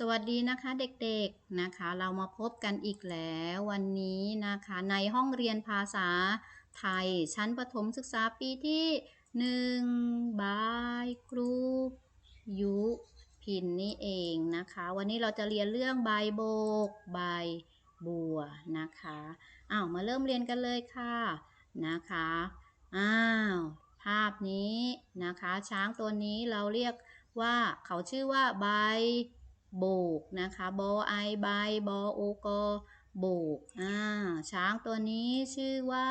สวัสดีนะคะเด็กๆนะคะ เรามาพบกันอีกแล้ววันนี้นะคะในห้องเรียนภาษาไทย ชั้นประถมศึกษาปีที่หนึ่งบายครูยุพินนี่เองนะคะ วันนี้เราจะเรียนเรื่องใบโบกใบบัวนะคะอ้าวมาเริ่มเรียนกันเลยค่ะนะคะอ้าวภาพนี้นะคะ ช้างตัวนี้เราเรียกว่าเขาชื่อว่าใบ โบกนะคะบอไอใบบอโอกอโบกอ่าช้างตัวนี้ชื่อว่า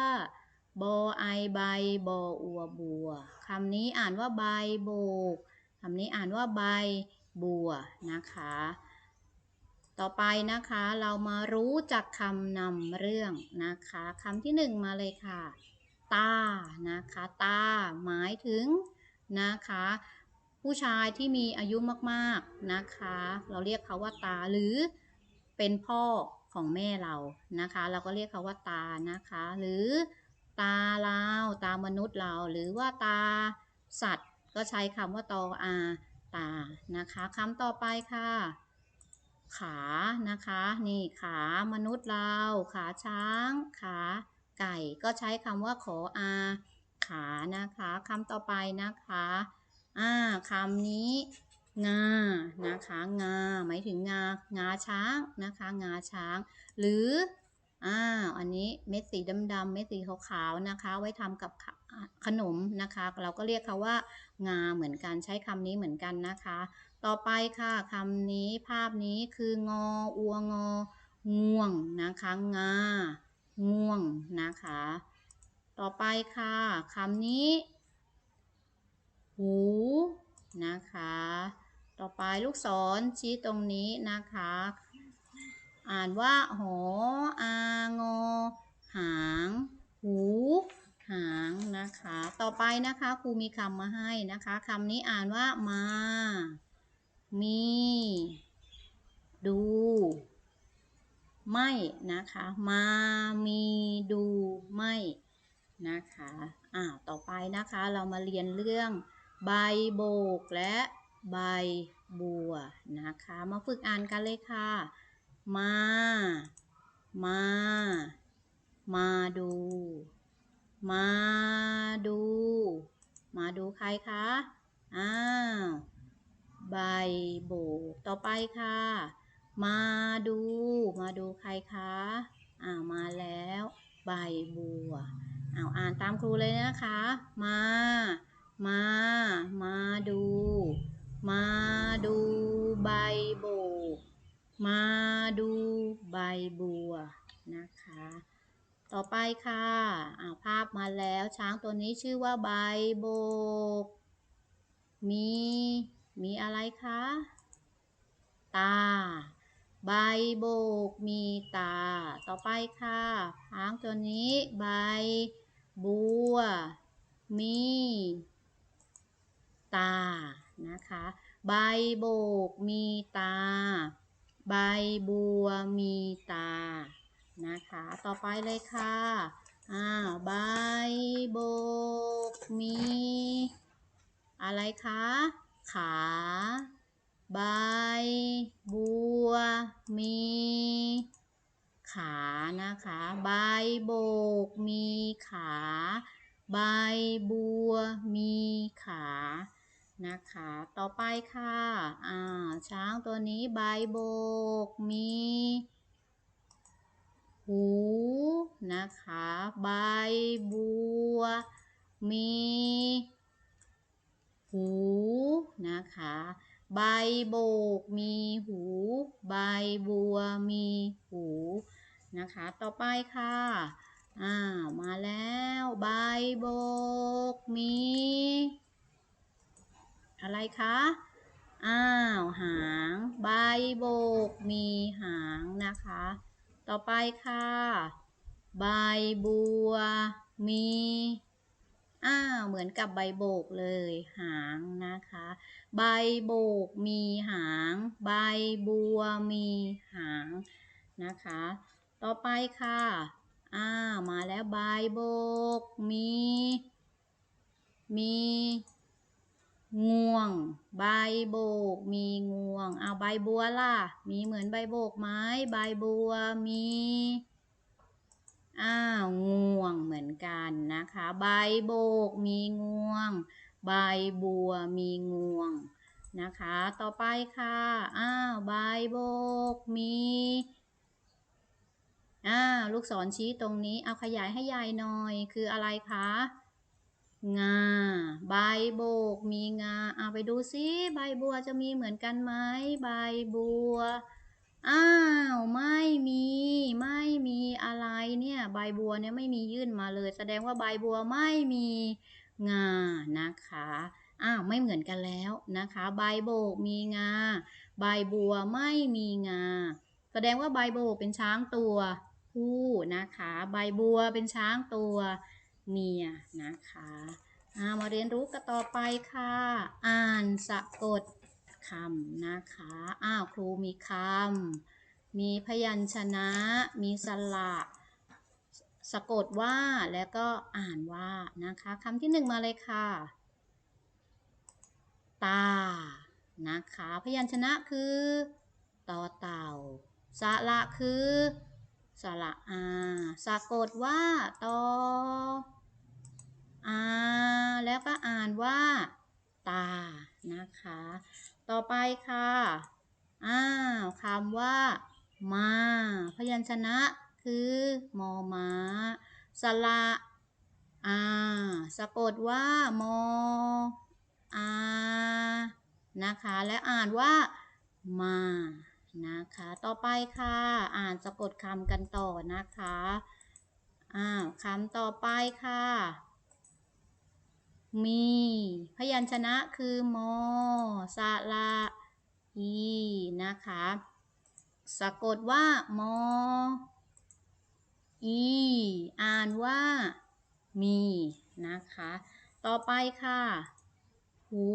บอไอใบบออัวบัวคำนี้อ่านว่าใบโบกคำนี้อ่านว่าใบบัวนะคะ ต่อไปนะคะเรามารู้จักคำนำเรื่องนะคะคำที่หนึ่งมาเลยค่ะตานะคะตาหมายถึงนะคะ ผู้ชายที่มีอายุมากๆนะคะ เราเรียกเขาว่าตาหรือเป็นพ่อของแม่เรานะคะ เราก็เรียกเขาว่าตานะคะ หรือตาเราตามนุษย์เราหรือว่าตาสัตว์ ก็ใช้คำว่าตออาตานะคะคำต่อไปค่ะ ขานะคะ นี่ขามนุษย์เรา ขาช้าง ขาไก่ก็ใช้คำว่าขออา ขานะคะคำต่อไปนะคะ อ่าคำนี้ งา นะคะ งา หมายถึงงา งาช้างนะคะ งาช้าง หรืออ่าอันนี้เม็ดสีดำๆเม็ดสีขาวๆนะคะ ไว้ทำกับขนมนะคะ เราก็เรียกเขาว่า งาเหมือนกันใช้คำนี้เหมือนกันนะคะ ต่อไปค่ะคำนี้ภาพนี้คืองออัวงอ ง่วงนะคะ งา ง่วงนะคะ ต่อไปค่ะคำนี้ หู นะคะ ต่อไปลูกศรชี้ตรงนี้นะคะ อ่านว่าหออางอหาง หู หางนะคะ ต่อไปนะคะครูมีคำมาให้นะคะคำนี้อ่านว่ามา มี ดู ไม่นะคะ มา มี ดู ไม่นะคะ อ่า ต่อไปนะคะ เรามาเรียนเรื่อง ใบโบกและใบบัวนะคะ มาฝึกอ่านกันเลยค่ะ มา มา มาดู มาดู มาดูใครคะ อ้าว ใบโบก ต่อไปค่ะ มาดู มาดูใครคะ อ้าว มาแล้ว ใบบัว อ้าว อ่านตามครูเลยนะคะ มา มา มาดู มาดูใบโบก มาดูใบบัวนะคะ ต่อไปค่ะอาภาพมาแล้วช้างตัวนี้ชื่อว่าใบโบก มี มีอะไรคะ ตา ใบโบกมีตา ต่อไปค่ะช้างตัวนี้ใบบัว มี ตา นะคะ ใบโบกมีตา ใบบัวมีตา นะคะ ต่อไปเลยค่ะอ้าใบโบกมี อะไรคะ ขา ใบบัวมีขานะคะ ใบโบกมีขา ใบบัวมีขา นะคะ ต่อไปค่ะอ่าช้างตัวนี้ใบโบก มี หู นะคะ ใบบัว มี หู นะคะ ใบโบก มีหู ใบบัว มีหู นะคะ ต่อไปค่ะอ่ามาแล้ว ใบโบก มี อะไรคะ อ้าว หาง ใบโบก มีหางนะคะ ต่อไปค่ะ ใบบัว มี อ้าว เหมือนกับใบโบกเลย หางนะคะ ใบโบก มีหาง ใบบัว มีหางนะคะ ต่อไปค่ะอ้าวมาแล้วใบโบก มี มี ง่วง ใบโบก มีง่วง เอาใบบัวล่ะ มีเหมือนใบโบกไหมใบบัวมี อ้าวง่วงเหมือนกันนะคะ ใบโบก มีง่วง ใบบัวมีง่วงนะคะ ต่อไปค่ะ อ้าวใบโบก มีอ้าวลูกศรชี้ตรงนี้ เอาขยายให้ยายหน่อย คืออะไรคะ งา ใบโบก มีงา เอาไปดูซิใบบัวจะมีเหมือนกันไหมใบบัว อ้าว ไม่มี ไม่มีอะไรเนี่ย ใบบัวเนี่ยไม่มียื่นมาเลย แสดงว่าใบบัวไม่มีงา นะคะ อ้าว ไม่เหมือนกันแล้วนะคะ ใบโบกมีงา ใบบัวไม่มีงา แสดงว่าใบโบกเป็นช้างตัวผู้นะคะ ใบบัวเป็นช้างตัว เมียนะคะามาเรียนรู้กันต่อไปค่ะ อ่านสะกดคำนะคะ อ้าวครูมีคำ มีพยัญชนะ มีสระสะกดว่าแล้วก็อ่านว่านะคะคำที่หนึ่งมาเลยค่ะ ตา นะคะ พยัญชนะคือต่อเต่าสระคือสระอาสะกดว่าตอ อาแล้วก็อ่านว่า ตา นะคะ ต่อไปค่ะ อ้าวคำว่า มา พยัญชนะคือมอมาสระอาสะกดว่ามออานะคะ และอ่านว่า มา นะคะ ต่อไปค่ะ อ่านสะกดคำกันต่อนะคะ อ้าวคำต่อไปค่ะ มี พยัญชนะคือมอสระอีนะคะ สะกดว่ามออีอ่านว่ามีนะคะ ต่อไปค่ะ หู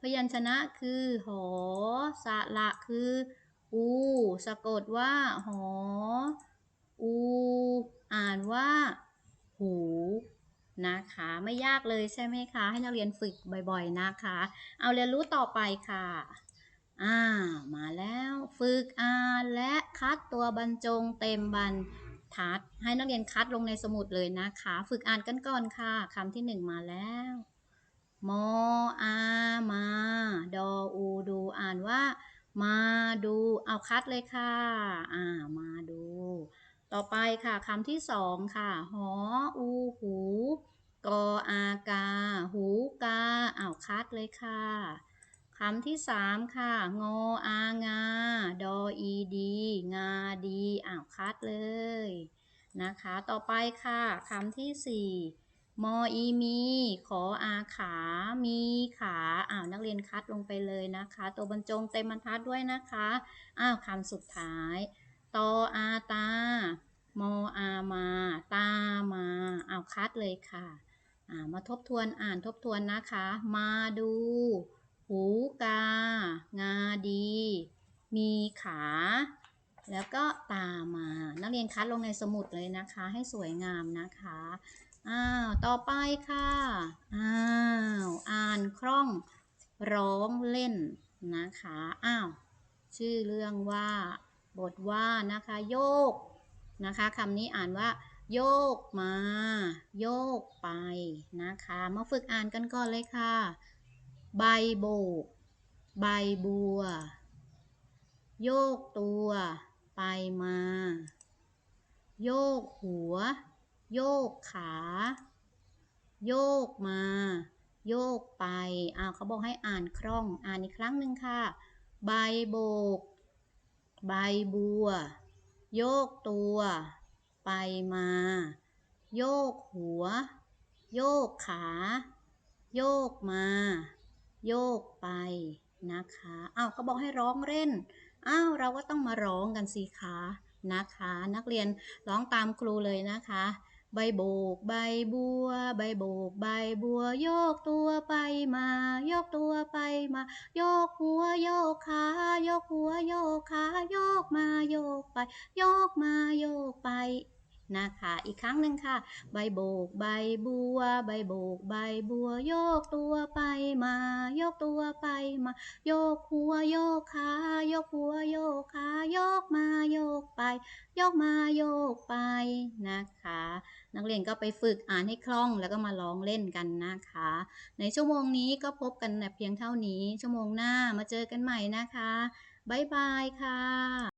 พยัญชนะคือหอสระคือ อู สะกดว่าหออู อ่านว่า หู นะคะไม่ยากเลยใช่ไหมคะ ให้นักเรียนฝึกบ่อยๆนะคะ เอาเรียนรู้ต่อไปค่ะอ่ามาแล้วฝึกอ่านและคัดตัวบรรจงเต็มบรรทัด ให้นักเรียนคัดลงในสมุดเลยนะคะ ฝึกอ่านกันก่อนค่ะคำที่หนึ่งมาแล้วมออามาดออูดูอ่านว่า มาดูเอาคัดเลยค่ะ อ่ามาดู ต่อไปค่ะคำที่สองค่ะ หออูหูกออากา หูกาอ้าวคัดเลยค่ะคำที่สามค่ะ งออางา ดออีดี งาดีอ้าวคัดเลยนะคะ ต่อไปค่ะคำที่สี่มออีมี ขออาขา มีขาอ้าวนักเรียนคัดลงไปเลยนะคะ ตัวบรรจงเต็มบรรทัดด้วยนะคะอ้าวคำสุดท้าย ตออาตามออามา ตามา เอาคัดเลยค่ะามาทบทวนอ่านทบทวนนะคะ มาดู หูกา งาดี มีขา แล้วก็ตามา นักเรียนคัดลงในสมุดเลยนะคะ ให้สวยงามนะคะ อ้าว ต่อไปค่ะ อ้าว อ่านคล่อง ร้องเล่นนะคะ อ้าว ชื่อเรื่องว่า บทว่านะคะโยกนะคะคำนี้อ่านว่า โยกมา โยกไปนะคะ มาฝึกอ่านกันก่อนเลยค่ะ ใบโบก ใบบัว โยกตัว ไปมา โยกหัว โยกขา โยกมา โยกไปอ้าวเขาบอกให้อ่านคล่อง อ่านอีกครั้งหนึ่งค่ะ ใบโบก ใบบัว โยกตัว ไปมา โยกหัว โยกขา โยกมา โยกไปนะคะอ้าวเขาบอกให้ร้องเล่นอ้าวเราก็ต้องมาร้องกันสิคะนะคะ นักเรียนร้องตามครูเลยนะคะ ใบโบกใบบัว ใบโบกใบบัว โยกตัวไปมา โยกตัวไปมา โยกหัวโยกขา โยกหัวโยกขา โยกมาโยกไป โยกมาโยกไป นะคะ อีกครั้งหนึ่งค่ะ ใบโบก ใบบัว ใบโบก ใบบัว โยกตัวไปมา โยกตัวไปมา โยกหัว โยกขา โยกหัว โยกขา โยกมา โยกไป โยกมา โยกไปนะคะ นักเรียนก็ไปฝึกอ่านให้คล่องแล้วก็มาร้องเล่นกันนะคะ ในชั่วโมงนี้ก็พบกันแต่เพียงเท่านี้ ชั่วโมงหน้ามาเจอกันใหม่นะคะ บ๊ายบายค่ะ